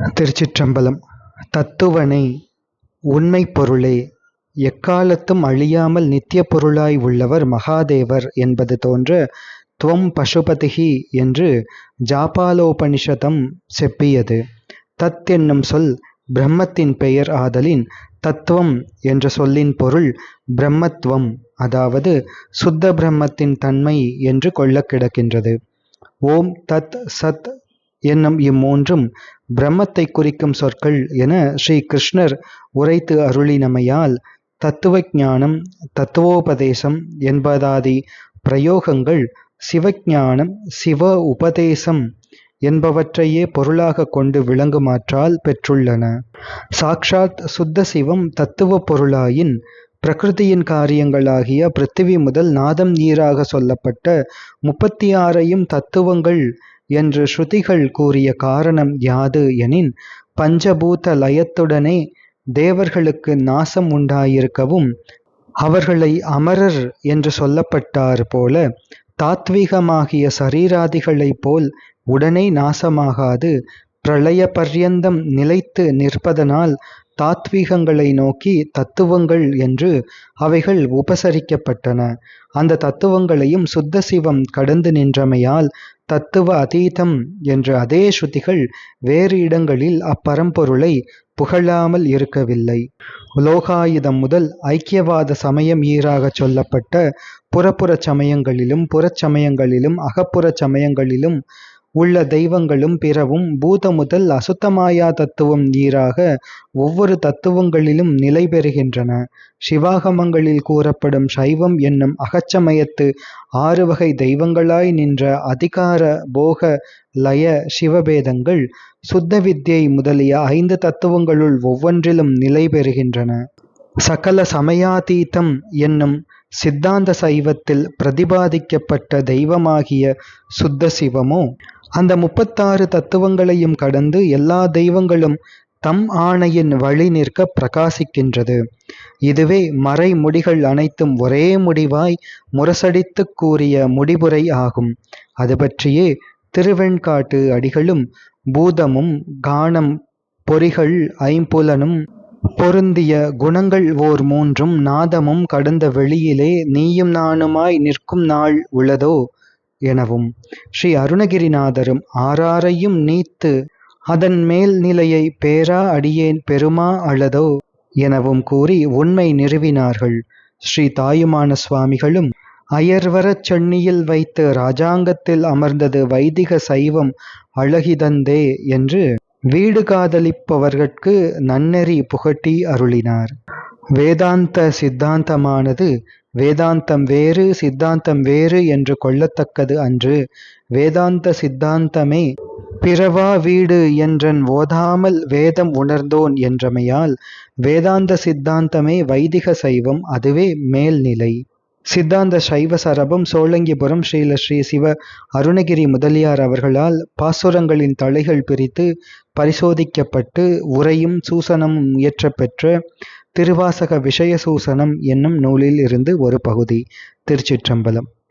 திருச்சிற்றம்பலம். தத்துவனை உண்மை பொருளே. எக்காலத்தும் அழியாமல் நித்திய பொருளாய் உள்ளவர் மகாதேவர் என்பது தோன்ற துவம் பசுபதிகி என்று ஜாபாலோபனிஷதம் செப்பியது. தத் என்னும் சொல் பிரம்மத்தின் பெயர் ஆதலின் தத்துவம் என்ற சொல்லின் பொருள் பிரம்மத்துவம் அதாவது சுத்த பிரம்மத்தின் தன்மை என்று கொள்ளக் கிடக்கின்றது. ஓம் தத் சத் என்னும் இம்மூன்றும் பிரம்மத்தை குறிக்கும் சொற்கள் என ஸ்ரீ கிருஷ்ணர் உரைத்து அருளினமையால் தத்துவ ஞானம் தத்துவோபதேசம் என்பதாதி பிரயோகங்கள் சிவஞானம் சிவ உபதேசம் என்பவற்றையே பொருளாக கொண்டு விளங்குமாற்றால் பெற்றுள்ளன. சாக்ஷாத் சுத்த சிவம் தத்துவ பொருளாயின் பிரகிருதியின் காரியங்களாகிய பிருத்திவி முதல் நாதம் நீராக சொல்லப்பட்ட முப்பத்தி ஆறையும் தத்துவங்கள் என்று ஸ்ருதிகள் கூறிய காரணம் யாது எனின் பஞ்சபூத லயத்துடனே தேவர்களுக்கு நாசம் உண்டாயிருக்கவும் அவர்களை அமரர் என்று சொல்லப்பட்டார் போல தாத்வீகமாகிய சரீராதிகளைப் போல் உடனே நாசமாகாது பிரளய பர்யந்தம் நிலைத்து நிற்பதனால் தாத்வீகங்களை நோக்கி தத்துவங்கள் என்று அவைகள் உபசரிக்கப்பட்டன. அந்த தத்துவங்களையும் சுத்த சிவம் கடந்து நின்றமையால் தத்துவ அதீதம் என்ற அதே ஸ்ருதிகள் வேறு இடங்களில் அப்பரம்பொருளை புகழாமல் இருக்கவில்லை. லோகாயுதம் முதல் ஐக்கியவாத சமயம் ஈராக சொல்லப்பட்ட புறப்புறச் சமயங்களிலும் புறச்சமயங்களிலும் அகப்புறச் சமயங்களிலும் உள்ள தெய்வங்களும் பிறவும் பூத முதல் அசுத்தமாயா தத்துவம் ஈராக ஒவ்வொரு தத்துவங்களிலும் நிலை பெறுகின்றன. சிவாகமங்களில் கூறப்படும் சைவம் என்னும் அகச்சமயத்து ஆறு வகை தெய்வங்களாய் நின்ற அதிகார போக லய சிவபேதங்கள் சுத்த வித்யை முதலிய ஐந்து தத்துவங்களுள் ஒவ்வொன்றிலும் நிலை பெறுகின்றன. சகல சமயாதீதம் என்னும் சித்தாந்த சைவத்தில் பிரதிபாதிக்கப்பட்ட தெய்வமாகிய சுத்த சிவமோ? அந்த முப்பத்தாறு தத்துவங்களையும் கடந்து எல்லா தெய்வங்களும் தம் ஆணையின் வழி நிற்க பிரகாசிக்கின்றது. இதுவே மறைமுடிகள் அனைத்தும் ஒரே முடிவாய் முரசடித்து கூறிய முடிவுரை ஆகும். அது பற்றியே திருவெண்காட்டு அடிகளும் பூதமும் கானம் பொறிகள் ஐம்புலனும் பொருந்திய குணங்கள் ஓர் மூன்றும் நாதமும் கடந்த வெளியிலே நீயும் நானுமாய் நிற்கும் நாள் உளதோ எனவும். ஸ்ரீ அருணகிரிநாதரும் ஆறாரையும் நீத்து அதன் மேல் நிலையை பேரா அடியேன் பெருமா அழதோ எனவும் கூறி உண்மை நிறுவினார்கள். ஸ்ரீ தாயுமான சுவாமிகளும் அயர்வரச் சென்னியில் வைத்து ராஜாங்கத்தில் அமர்ந்தது வைதிக சைவம் அழகிதந்தே என்று வீடு காதலிப்பவர்கட்கு நன்னெறி புகட்டி அருளினார். வேதாந்த சித்தாந்தமானது வேதாந்தம் வேறு சித்தாந்தம் வேறு என்று கொள்ளத்தக்கது அன்று. வேதாந்த சித்தாந்தமே பிறவா வீடு என்றன் ஓதாமல் வேதம் உணர்ந்தோன் என்றமையால் வேதாந்த சித்தாந்தமே வைதிக சைவம் அதுவே மேல்நிலை. சித்தாந்த சைவ சரபம் சோழங்கிபுரம் ஸ்ரீல ஸ்ரீ சிவ அருணகிரி முதலியார் அவர்களால் பாசுரங்களின் தலைகள் பிரித்து பரிசோதிக்கப்பட்டு உரையும் சூசனமும் இயற்றப்பெற்ற திருவாசக விஷய சூசனம் என்னும் நூலில் இருந்து ஒரு பகுதி. திருச்சிற்றம்பலம்.